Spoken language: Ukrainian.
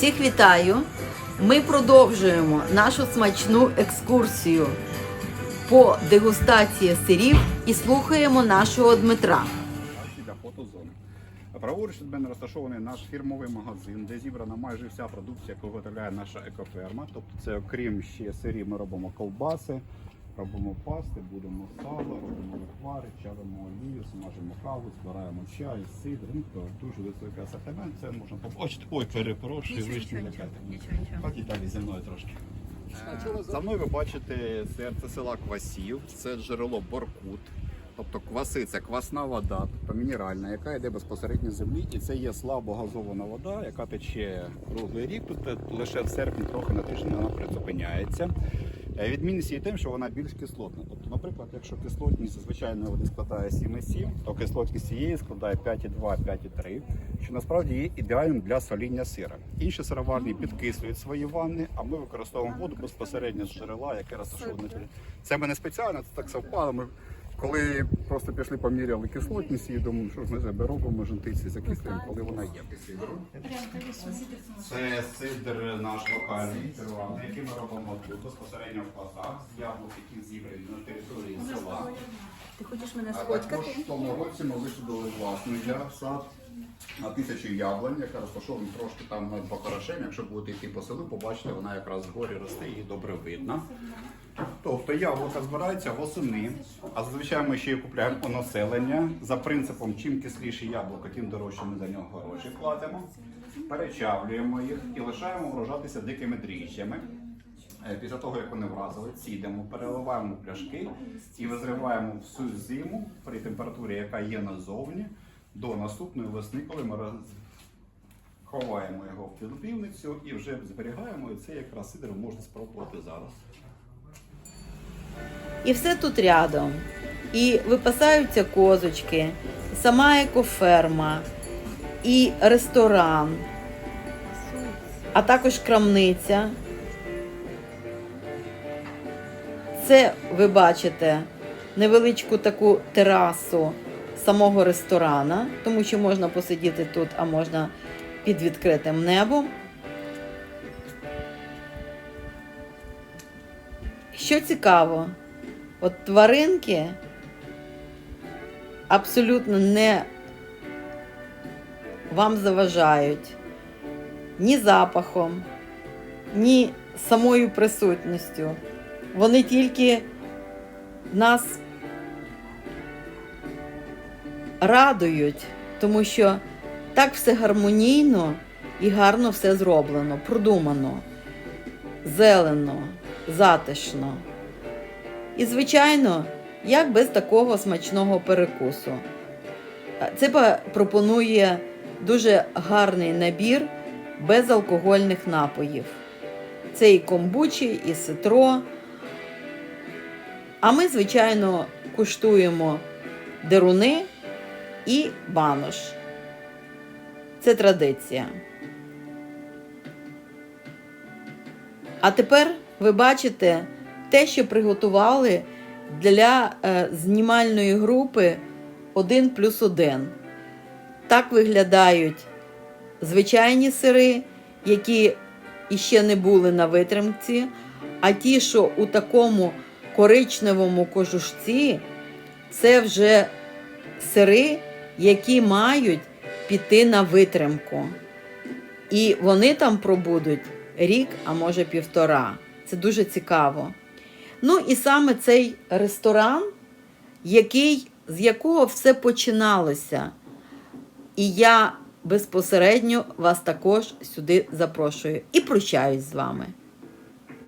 Всіх вітаю! Ми продовжуємо нашу смачну екскурсію по дегустації сирів і слухаємо нашого Дмитра. Праворуч від мене розташований наш фірмовий магазин, де зібрана майже вся продукція, яку виготовляє наша екоферма. Тобто, це окрім ще сирів, ми робимо ковбаси, робимо пасти, будемо сало, робимо лихвари, чавимо олію, смажимо каву, збираємо чай, сидр. Ну, то дуже високий асортимент. Це можна побачити. Ой, перепрошую, вийшли Ходіть далі зі мною трошки. Е, За мною ви бачите серце села Квасів, це джерело Боркут. Тобто кваси це квасна вода, тобто мінеральна, яка йде безпосередньо з землі, і це є слабогазована вода, яка тече круглий рік. Тут лише в серпні трохи на тиждень вона призупиняється. Е, Відмінність є тим, що вона більш кислотна. Тобто, наприклад, якщо кислотність звичайно води складає 7,7, то кислотність цієї складає 5,2, 5,3, що насправді є ідеальним для соління сира. Інші сироварні підкислюють свої ванни, а ми використовуємо воду безпосередньо з джерела, яке розташоване. Це ми не спеціально, це так совпало. Ми коли просто пішли поміряли кислотність і думаю, що ж ми себе робимо жентиці закислюємо, коли вона є. Це сидр наш локальний терваний, який ми робимо тут безпосередньо в класах з яблук, які зібрані на території села. Ти хочеш мене А також в тому році ми висадили власний я сад на тисячу яблунь, яка розташована трошки там над Бакарашем. Якщо будете йти по селу, побачите, вона якраз згорі росте, її добре видно. Тобто яблука збираються восени, а зазвичай ми ще й купуємо у населення. За принципом, чим кисліше яблуко, тим дорожче ми за нього гроші платимо. Перечавлюємо їх і лишаємо врожатися дикими дріжджами. Е, Після того, як вони вразили, цідимо, переливаємо пляшки і визриваємо всю зиму при температурі, яка є назовні, до наступної весни, коли ми ховаємо його в підпівницю і вже зберігаємо. І це якраз сидр можна спробувати зараз. І все тут рядом. І випасаються козочки, сама екоферма, і ресторан, а також крамниця. Це ви бачите невеличку таку терасу самого ресторана, тому що можна посидіти тут, а можна під відкритим небом. Що цікаво, от тваринки абсолютно не вам заважають ні запахом, ні самою присутністю. Вони тільки нас радують, тому що так все гармонійно і гарно все зроблено, продумано, зелено, затишно. І, звичайно, як без такого смачного перекусу. Ципа пропонує дуже гарний набір безалкогольних напоїв. Це і комбучі, і ситро. А ми, звичайно, куштуємо деруни і банош. Це традиція. А тепер ви бачите те, що приготували для е, знімальної групи 1 плюс 1. Так виглядають звичайні сири, які іще не були на витримці, а ті, що у такому коричневому кожушці, це вже сири, які мають піти на витримку. І вони там пробудуть рік, а може півтора. Це дуже цікаво. Ну і саме цей ресторан, який, з якого все починалося. І я безпосередньо вас також сюди запрошую і прощаюсь з вами.